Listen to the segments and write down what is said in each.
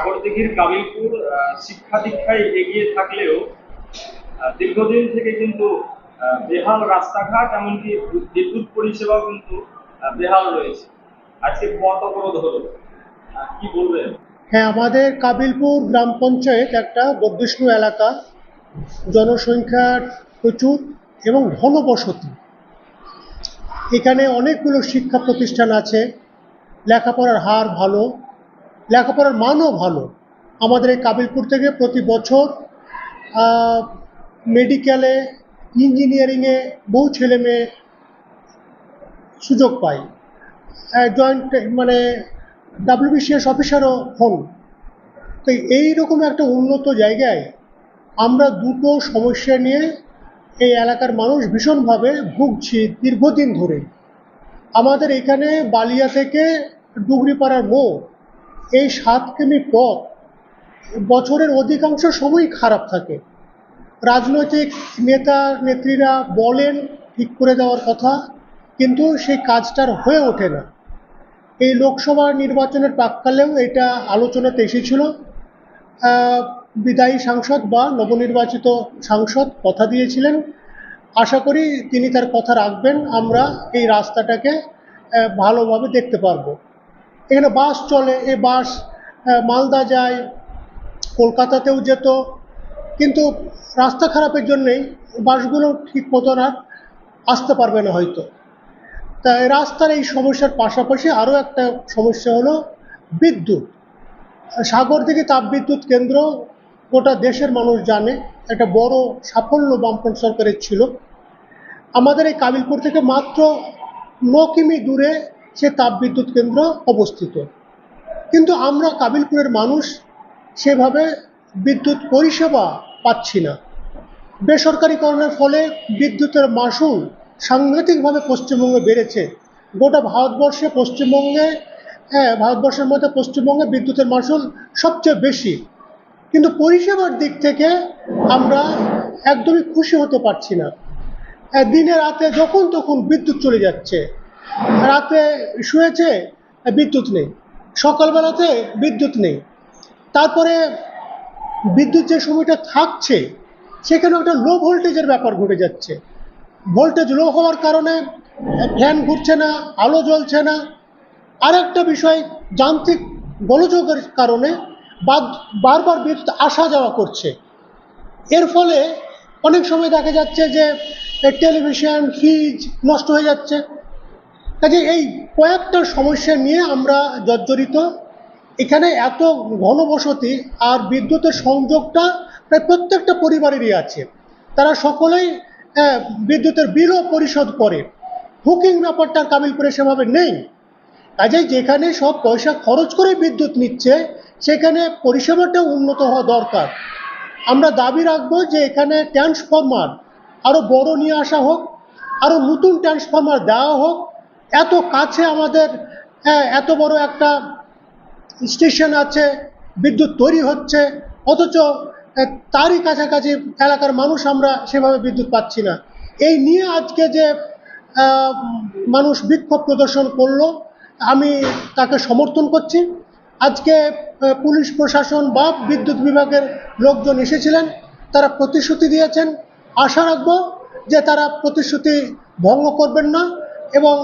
সাগরদিঘির কাবিলপুর শিক্ষা দীক্ষায় এগিয়ে থাকলেও দীর্ঘদিন থেকে কিন্তু বেহাল রাস্তাঘাট, এমনকি বিদ্যুৎ পরিষেবাও কিন্তু বেহাল রয়েছে। আজকে পথ অবরোধ হলো। কি বলবেন? হ্যাঁ আমাদের কাবিলপুর গ্রাম পঞ্চায়েত একটা বর্ধিষ্ণু এলাকা। জনসংখ্যা প্রচুর এবং ঘনবসতি। এখানে অনেকগুলো শিক্ষা প্রতিষ্ঠান আছে। লেখাপড়ার হার ভালো। লেখাপড়ার মানও ভালো। আমাদের এই কাবিলপুর থেকে প্রতি বছর মেডিকেলে, ইঞ্জিনিয়ারিংয়ে বহু ছেলে মেয়ে সুযোগ পায়। জয়েন্ট মানে ডাব্লিউবিসিএস অফিসারও হন। তো এইরকম একটা উন্নত জায়গায় আমরা দুটো সমস্যা নিয়ে এই এলাকার মানুষ ভীষণভাবে ভুগছি দীর্ঘদিন ধরে। আমাদের এখানে বালিয়া থেকে ডুগরিপাড়ার মোড় এই সাত কিমি পথ বছরের অধিকাংশ সময়ই খারাপ থাকে। রাজনৈতিক নেতা, নেত্রীরা বলেন, ঠিক করে দেওয়ার কথা, কিন্তু সেই কাজটার হয়ে ওঠে না। এই লোকসভা নির্বাচনের প্রাককালেও এটা আলোচনাতে এসেছিল। বিদায়ী সাংসদ বা নবনির্বাচিত সাংসদ কথা দিয়েছিলেন। আশা করি তিনি তার কথা রাখবেন। আমরা এই রাস্তাটাকে ভালোভাবে দেখতে পারব। এখানে বাস চলে, এই বাস মালদা যায়, কলকাতাতেও যেত। কিন্তু রাস্তা খারাপের জন্যেই বাসগুলো ঠিক মতন আর আসতে পারবে না হয়তো। তা রাস্তার এই সমস্যার পাশাপাশি আরও একটা সমস্যা হলো বিদ্যুৎ। সাগর থেকে তাপবিদ্যুৎ কেন্দ্র গোটা দেশের মানুষ জানে, একটা বড় সাফল্য বামফ্রন্ট সরকারের ছিল। আমাদের এই কাবিলপুর থেকে মাত্র ন কিমি দূরে সে তাপবিদ্যুৎ কেন্দ্র অবস্থিত। কিন্তু আমরা কাবিলপুরের মানুষ সেভাবে বিদ্যুৎ পরিষেবা পাচ্ছি না। বেসরকারিকরণের ফলে বিদ্যুতের মাসুল সাংঘাতিকভাবে পশ্চিমবঙ্গে বেড়েছে। গোটা ভারতবর্ষে পশ্চিমবঙ্গে হ্যাঁ ভারতবর্ষের মধ্যে পশ্চিমবঙ্গে বিদ্যুতের মাসুল সবচেয়ে বেশি। কিন্তু পরিষেবার দিক থেকে আমরা একদমই খুশি হতে পারছি না। দিনে রাতে যখন তখন বিদ্যুৎ চলে যাচ্ছে। রাতে শুয়েছে, বিদ্যুৎ নেই। সকালবেলাতে বিদ্যুৎ নেই। তারপরে বিদ্যুৎ যে সময়টা থাকছে সেখানে একটা লো ভোল্টেজের ব্যাপার ঘটে যাচ্ছে। ভোল্টেজ লো হওয়ার কারণে ফ্যান ঘুরছে না, আলো জ্বলছে না। আরেকটা বিষয়, যান্ত্রিক গোলযোগের কারণে বারবার বিদ্যুৎ আসা যাওয়া করছে। এর ফলে অনেক সময় দেখা যাচ্ছে যে টেলিভিশন ফ্রিজ নষ্ট হয়ে যাচ্ছে। কাজে এই কয়েকটা সমস্যা নিয়ে আমরা জর্জরিত। এখানে এত ঘনবসতি আর বিদ্যুতের সংযোগটা প্রায় প্রত্যেকটা পরিবারেরই আছে। তারা সকলেই বিদ্যুতের বিলও পরিশোধ করে। বুকিং ব্যাপারটা কাবিলপুরে সেভাবে নেই। কাজেই যেখানে সব পয়সা খরচ করে বিদ্যুৎ নিচ্ছে, সেখানে পরিষেবাটা উন্নত হওয়া দরকার। আমরা দাবি রাখব যে এখানে ট্রান্সফরমার আরও বড় নিয়ে আসা হোক আরও নতুন ট্রান্সফরমার দেওয়া হোক এত কাছে আমাদের হ্যাঁ, এত বড় একটা স্টেশন আছে বিদ্যুৎ তৈরি হচ্ছে অথচ তারই কাছাকাছি এলাকার মানুষ আমরা সেভাবে বিদ্যুৎ পাচ্ছি না। এই নিয়ে আজকে যে মানুষ বিক্ষোভ প্রদর্শন করল আমি তাকে সমর্থন করছি। আজকে পুলিশ প্রশাসন বা বিদ্যুৎ বিভাগের লোকজন এসেছিলেন তারা প্রতিশ্রুতি দিয়েছেন। আশা রাখব যে তারা প্রতিশ্রুতি ভঙ্গ করবেন না। এবং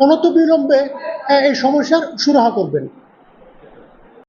অনতবিলম্বে এই সমস্যার সুরাহা করবেন।